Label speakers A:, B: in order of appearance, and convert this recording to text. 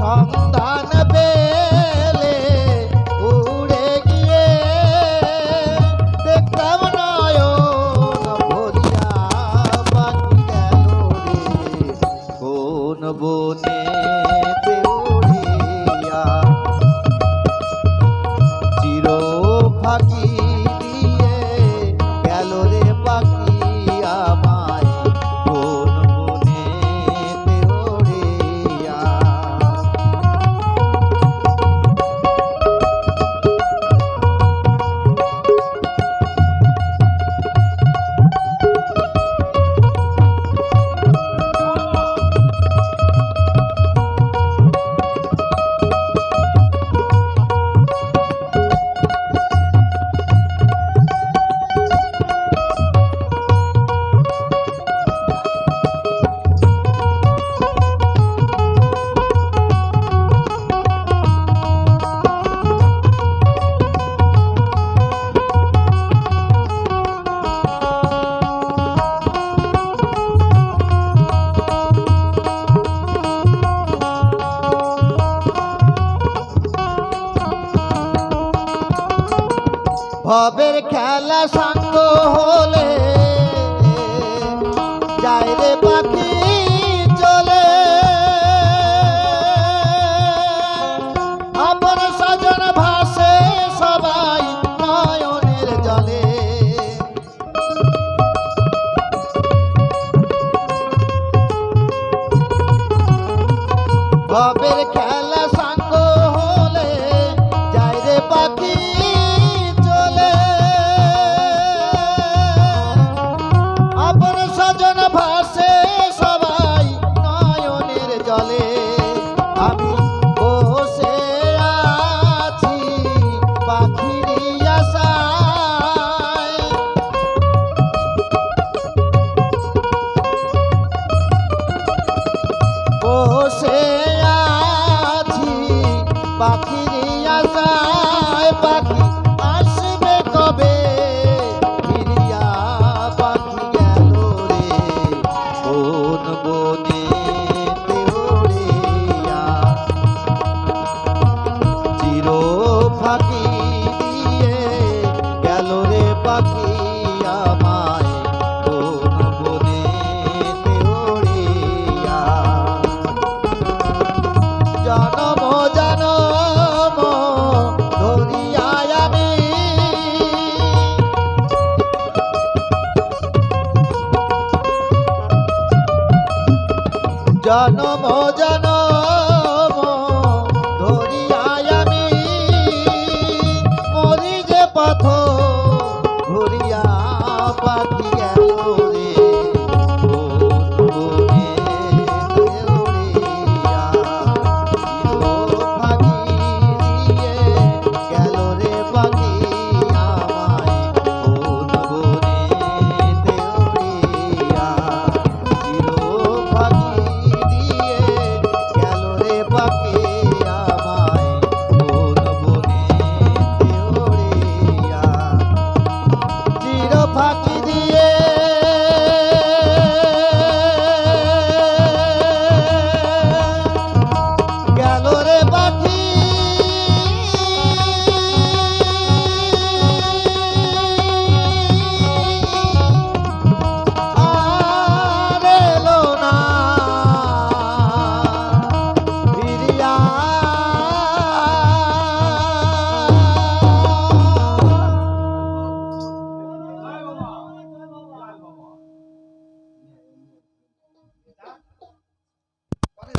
A: সন্ধান বে ভবের খেলা সাঙ্গ হলে পাখির আশায় পাখি আসবে কবে? ফিরিয়া পাখি গেল রে। কোন বনে চির ফাঁকি দিয়ে গেল রে পাখি। জনম জনম